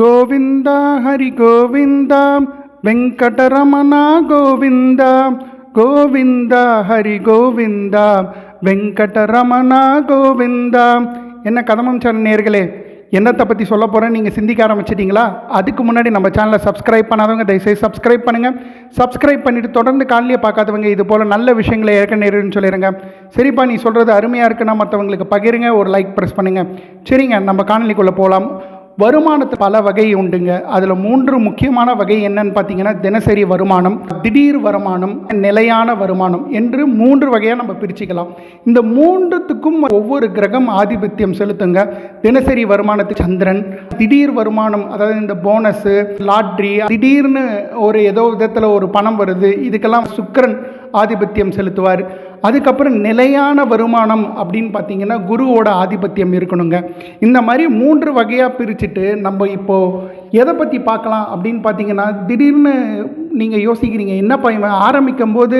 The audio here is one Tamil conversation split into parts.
கோவிந்தா ஹரி கோவிந்தா வெங்கடரமணா கோவிந்தா கோவிந்தா ஹரி கோவிந்தா வெங்கடரமணா கோவிந்தா. என்ன கதமம் சேனல் நேர்களே என்னத்தை பற்றி சொல்ல போகிறேன் நீங்கள் சிந்திக்க ஆரம்பிச்சிட்டிங்களா? அதுக்கு முன்னாடி நம்ம சேனலை சப்ஸ்கிரைப் பண்ணாதவங்க தயவுசெய்து சப்ஸ்கிரைப் பண்ணுங்கள் சப்ஸ்கிரைப் பண்ணிவிட்டு தொடர்ந்து காலையிலே பார்க்காதவங்க இது போல் நல்ல விஷயங்களை ஏற்க நேருன்னு சொல்லிடுங்க சரிப்பா நீ சொல்கிறது அருமையாக இருக்குன்னா மற்றவங்களுக்கு பகிருங்க ஒரு லைக் ப்ரெஸ் பண்ணுங்கள் சரிங்க நம்ம காணொலிக்குள்ளே போகலாம் வருமானத்து பல வகை உண்டுங்க. அதில் மூன்று முக்கியமான வகை என்னன்னு பார்த்தீங்கன்னா தினசரி வருமானம் திடீர் வருமானம் நிலையான வருமானம் என்று மூன்று வகையாக நம்ம பிரிச்சுக்கலாம். இந்த மூன்றுத்துக்கும் ஒவ்வொரு கிரகம் ஆதிபத்தியம் செலுத்துங்க. தினசரி வருமானத்து சந்திரன் திடீர் வருமானம் அதாவது இந்த போனஸு லாட்ரி திடீர்னு ஒரு ஏதோ விதத்தில் ஒரு பணம் வருது இதுக்கெல்லாம் சுக்கிரன் ஆதிபத்தியம் செலுத்துவார். அதுக்கப்புறம் நிலையான வருமானம் அப்படின்னு பார்த்தீங்கன்னா குருவோட ஆதிபத்தியம் இருக்கணுங்க. இந்த மாதிரி மூன்று வகையாக பிரிச்சுட்டு நம்ம இப்போது எதை பற்றி பார்க்கலாம் அப்படின்னு பார்த்தீங்கன்னா திடீர்னு நீங்கள் யோசிக்கிறீங்க என்னப்பா இவன் ஆரம்பிக்கும் போது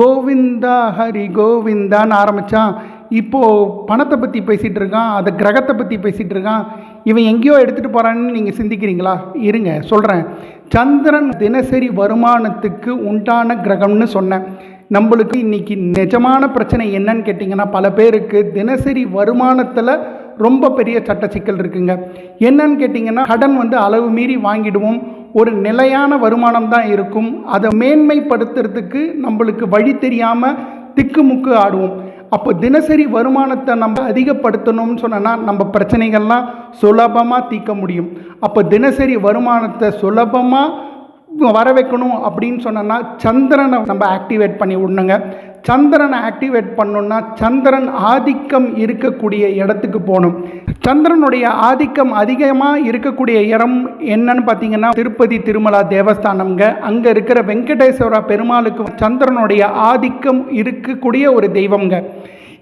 கோவிந்தா ஹரி கோவிந்தான்னு ஆரம்பித்தான் இப்போது பணத்தை பற்றி பேசிகிட்டு இருக்கான் அதை கிரகத்தை பற்றி பேசிகிட்டு இருக்கான். இவன் எங்கேயோ எடுத்துகிட்டு போகிறான்னு நீங்கள் சிந்திக்கிறீங்களா? இருங்க சொல்கிறேன் சந்திரன் தினசரி வருமானத்துக்கு உண்டான கிரகம்னு சொன்னேன். நம்மளுக்கு இன்றைக்கி நிஜமான பிரச்சனை என்னன்னு கேட்டிங்கன்னா பல பேருக்கு தினசரி வருமானத்தில் ரொம்ப பெரிய சட்ட சிக்கல் இருக்குங்க. என்னன்னு கேட்டிங்கன்னா கடன் வந்து அளவு மீறி வாங்கிடுவோம். ஒரு நிலையான வருமானம் தான் இருக்கும். அதை மேன்மைப்படுத்துறதுக்கு நம்மளுக்கு வழி தெரியாமல் திக்குமுக்கு ஆடுவோம். அப்போ தினசரி வருமானத்தை நம்ம அதிகப்படுத்தணும்னு சொன்னோன்னா நம்ம பிரச்சனைகள்லாம் சுலபமாக தீர்க்க முடியும். அப்போ தினசரி வருமானத்தை சுலபமாக வர வைக்கணும் அப்படின்னு சொன்னோன்னா சந்திரனை நம்ம ஆக்டிவேட் பண்ணி விடணுங்க. சந்திரனை ஆக்டிவேட் பண்ணோன்னா சந்திரன் ஆதிக்கம் இருக்கக்கூடிய இடத்துக்கு போகணும். சந்திரனுடைய ஆதிக்கம் அதிகமாக இருக்கக்கூடிய இடம் என்னன்னு பார்த்தீங்கன்னா திருப்பதி திருமலா தேவஸ்தானம்ங்க. அங்கே இருக்கிற வெங்கடேஸ்வர பெருமாளுக்கு சந்திரனுடைய ஆதிக்கம் இருக்கக்கூடிய ஒரு தெய்வம்ங்க.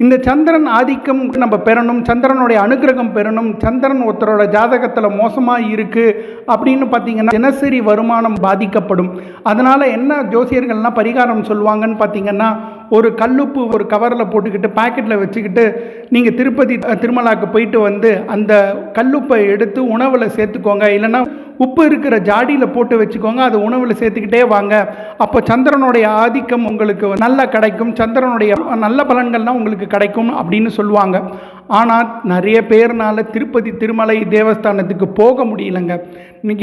இந்த சந்திரன் ஆதிக்கம் நம்ம பெறணும் சந்திரனுடைய அனுகிரகம் பெறணும் சந்திரன் ஒருத்தரோட ஜாதகத்தில் மோசமாக இருக்குது அப்படின்னு பார்த்தீங்கன்னா தினசரி வருமானம் பாதிக்கப்படும். அதனால் என்ன ஜோசியர்கள்லாம் பரிகாரம் சொல்லுவாங்கன்னு பார்த்தீங்கன்னா ஒரு கல்லுப்பு ஒரு கவரில் போட்டுக்கிட்டு பாக்கெட்டில் வச்சுக்கிட்டு நீங்கள் திருப்பதி திருமலாக்கு போயிட்டு வந்து அந்த கல்லுப்பை எடுத்து உணவில் சேர்த்துக்கோங்க. இல்லைன்னா உப்பு இருக்கிற ஜாடியில் போட்டு வச்சுக்கோங்க. அது உணவில் சேர்த்துக்கிட்டே வாங்க. அப்போ சந்திரனுடைய ஆதிக்கம் உங்களுக்கு நல்லா கிடைக்கும். சந்திரனுடைய நல்ல பலன்கள்லாம் உங்களுக்கு கிடைக்கும் அப்படின்னு சொல்லுவாங்க. ஆனால் நிறைய பேர்னால திருப்பதி திருமலை தேவஸ்தானத்துக்கு போக முடியலங்க.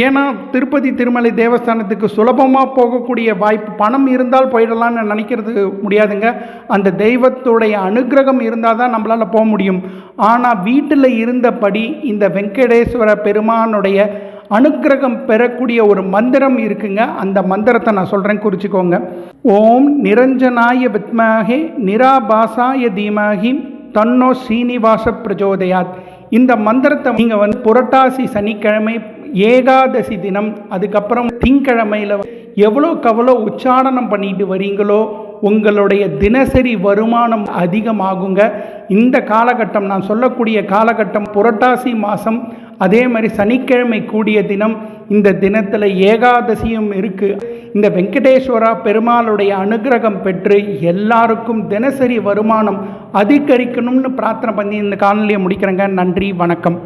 ஏன்னா திருப்பதி திருமலை தேவஸ்தானத்துக்கு சுலபமாக போகக்கூடிய வாய்ப்பு பணம் இருந்தால் போயிடலாம்னு நினைக்கிறது முடியாதுங்க. அந்த தெய்வத்துடைய அனுகிரகம் இருந்தால் தான் நம்மளால் போக முடியும். ஆனால் வீட்டில் இருந்தபடி இந்த வெங்கடேஸ்வர பெருமானுடைய அனுக்கிரகம் பெறக்கூடிய ஒரு மந்திரம் இருக்குங்க. அந்த மந்திரத்தை நான் சொல்கிறேன் குறிச்சிக்கோங்க. ஓம் நிரஞ்சனாய வித்மாகே நிராபாசாய தீமாகி தன்னோ சீனிவாச பிரஜோதயாத். இந்த மந்திரத்தை நீங்கள் வந்து புரட்டாசி சனிக்கிழமை ஏகாதசி தினம் அதுக்கப்புறம் திங்கிழமையில் எவ்வளோ கவலோ உச்சாரணம் பண்ணிட்டு வரீங்களோ உங்களுடைய தினசரி வருமானம் அதிகமாகுங்க. இந்த காலகட்டம் நான் சொல்லக்கூடிய காலகட்டம் புரட்டாசி மாதம் அதே மாதிரி சனிக்கிழமை கூடிய தினம் இந்த தினத்தில் ஏகாதசியும் இருக்குது இந்த வெங்கடேஸ்வரா பெருமாளுடைய அனுகிரகம் பெற்று எல்லாருக்கும் தினசரி வருமானம் அதிகரிக்கணும்னு பிரார்த்தனை பண்ணி இந்த காணொலியை முடிக்கிறேங்க. நன்றி வணக்கம்.